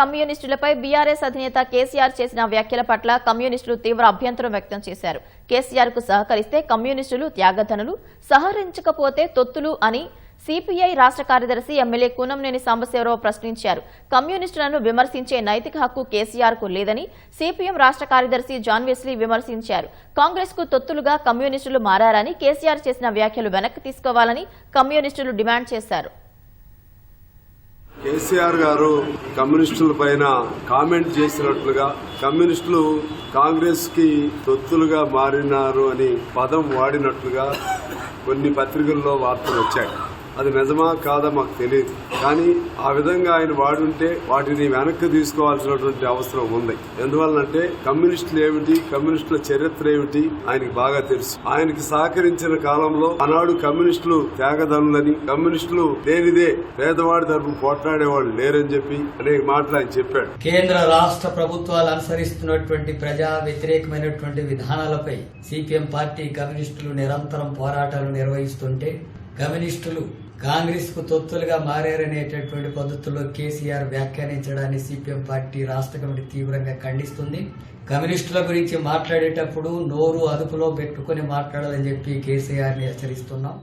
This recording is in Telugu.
కమ్యూనిస్టులపై బీఆర్ఎస్ అధినేత కేసీఆర్ చేసిన వ్యాఖ్యల పట్ల కమ్యూనిస్టులు తీవ్ర అభ్యంతరం వ్యక్తం చేశారు. కేసీఆర్కు సహకరిస్తే కమ్యూనిస్టులు త్యాగధనులు సహకరించకపోతే తొత్తులు అని సిపిఐ రాష్ట్ర కార్యదర్శి ఎమ్మెల్యే కూనంనేని సాంబశివరావు ప్రశ్నించారు. కమ్యూనిస్టులను విమర్శించే నైతిక హక్కు కేసీఆర్కు లేదని సిపిఎం రాష్ట్ర కార్యదర్శి జాన్ వెస్లీ విమర్శించారు. కాంగ్రెస్కు తొత్తులుగా కమ్యూనిస్టులు మారారని కేసీఆర్ చేసిన వ్యాఖ్యలు వెనక్కి తీసుకోవాలని కమ్యూనిస్టులు డిమాండ్ చేశారు. కేసీఆర్ గారు కమ్యూనిస్టుల పైన కామెంట్ చేసినట్లుగా కమ్యూనిస్టులు కాంగ్రెస్కి తొత్తులుగా మారినారు అని పదం వాడినట్లుగా కొన్ని పత్రికల్లో వార్తలు వచ్చాయి. అది నిజమా కాదా మాకు తెలియదు కానీ ఆ విధంగా ఆయన వాడుంటే వాటిని వెనక్కి తీసుకోవాల్సినటువంటి అవసరం ఉంది. ఎందువల్లంటే కమ్యూనిస్టులు ఏమిటి? కమ్యూనిస్టుల చరిత్ర ఏమిటి? ఆయనకి బాగా తెలుసు. ఆయనకి సహకరించిన కాలంలో ఆనాడు కమ్యూనిస్టులు త్యాగదనులని కమ్యూనిస్టులు లేనిదే పేదవాడి తరపు పోట్లాడేవాళ్ళు లేరని చెప్పి అనేక మాటలు ఆయన చెప్పాడు. కేంద్ర రాష్ట్ర ప్రభుత్వాలు అనుసరిస్తున్నటువంటి ప్రజా వ్యతిరేకమైనటువంటి విధానాలపై సిపిఎం పార్టీ కమ్యూనిస్టులు నిరంతరం పోరాటాలు నిర్వహిస్తుంటే కమ్యూనిస్టులు కాంగ్రెస్కు తొత్తులుగా మారారనేటటువంటి పద్ధతుల్లో కేసీఆర్ వ్యాఖ్యానించడాన్ని సిపిఎం పార్టీ రాష్ట్ర కమిటీ తీవ్రంగా ఖండిస్తుంది. కమ్యూనిస్టుల గురించి మాట్లాడేటప్పుడు నోరు అదుపులో పెట్టుకుని మాట్లాడాలని చెప్పి కేసీఆర్ని హెచ్చరిస్తున్నాం.